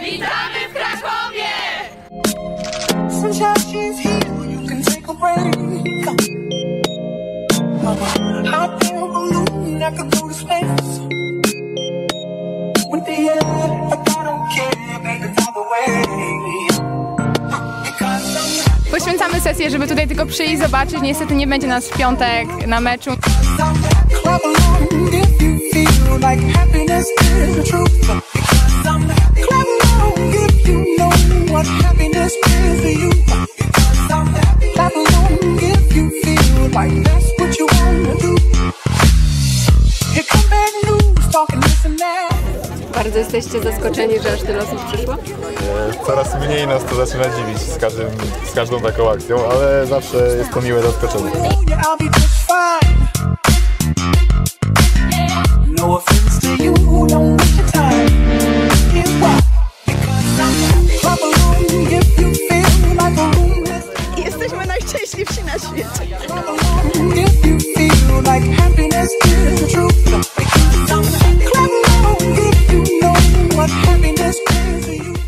Witamy w Krakowie! Sunshine, she's here. You can take a break. Hop in a balloon, I could go to space. With the air, like I don't care, baby, either way. Because I'm happy, Poświęcamy sesję, żeby tutaj tylko przyjść, zobaczyć. Niestety nie będzie nas w piątek na meczu. Happiness is the truth. Because I'm happy. Clap along if you know what happiness is to you. Because I'm happy. Clap along if you feel like that's what you wanna do. Here come bad news, talking this and that. Bardzo jesteście zaskoczeni, że aż tyle osób przyszło? Coraz mniej nas to zaczyna dziwić z, każdym, z każdą taką akcją, ale zawsze jest to miłe zaskoczenie.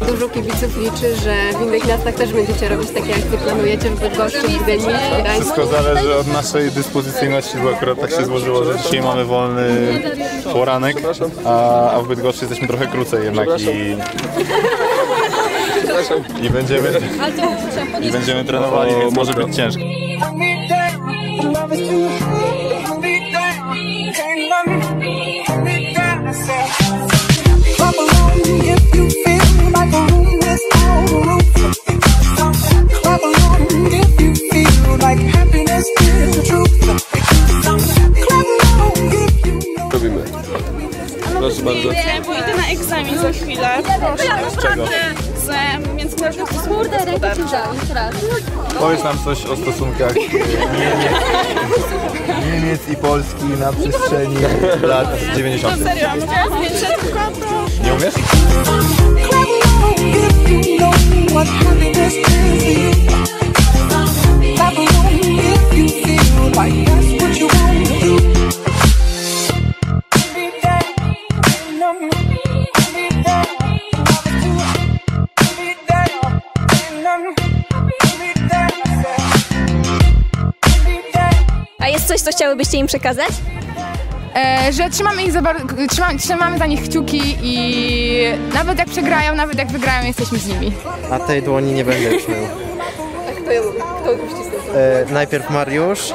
Dużo kibiców liczy, że w innych miastach też będziecie robić takie akcje. Planujecie w Bydgoszczy, w Gdyni. Wszystko zależy od naszej dyspozycyjności, bo akurat tak się złożyło, że dzisiaj mamy wolny poranek, a, a w Bydgoszczy jesteśmy trochę krócej jednak i... I będziemy, i będziemy trenowali, więc może być ciężko. Idę na egzamin za chwilę. Z czego? Z międzynarodowego gospodarczych. Powiedz nam coś o stosunkach Niemiec, Niemiec i Polski na przestrzeni lat 90. Serio, widziałam zdjęcie, tylko jest coś, co chciałybyście im przekazać? E, że trzymamy, ich za trzymamy, trzymamy za nich kciuki i nawet jak przegrają, nawet jak wygrają, jesteśmy z nimi. A tej dłoni nie będę już miał. Kto, ją- kto? E, najpierw Mariusz,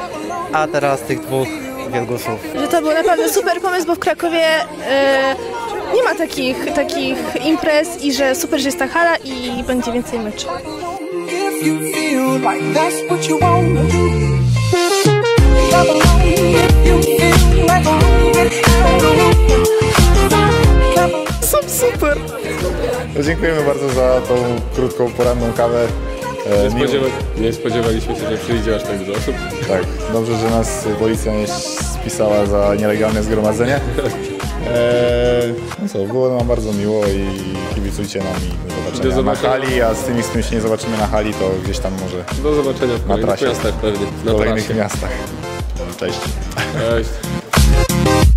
a teraz tych dwóch wielgusów. Że to był naprawdę super pomysł, bo w Krakowie e, nie ma takich, takich imprez i że super, że jest ta hala i będzie więcej meczy. Są super! No, Dziękujemy bardzo za tą krótką, poranną kawę. E, Nie, spodziewa, nie spodziewaliśmy się, że przyjdzie aż tak dużo osób. Tak, dobrze, że nas policja nie spisała za nielegalne zgromadzenie. Eee, no co, było nam bardzo miło i kibicujcie nam i do zobaczenia, Do zobaczenia. na hali, a z tymi, z którymi się nie zobaczymy na hali, to gdzieś tam może Do zobaczenia w kolejnych trasie. miastach pewnie. w Na kolejnych trasie. miastach. Cześć. Cześć.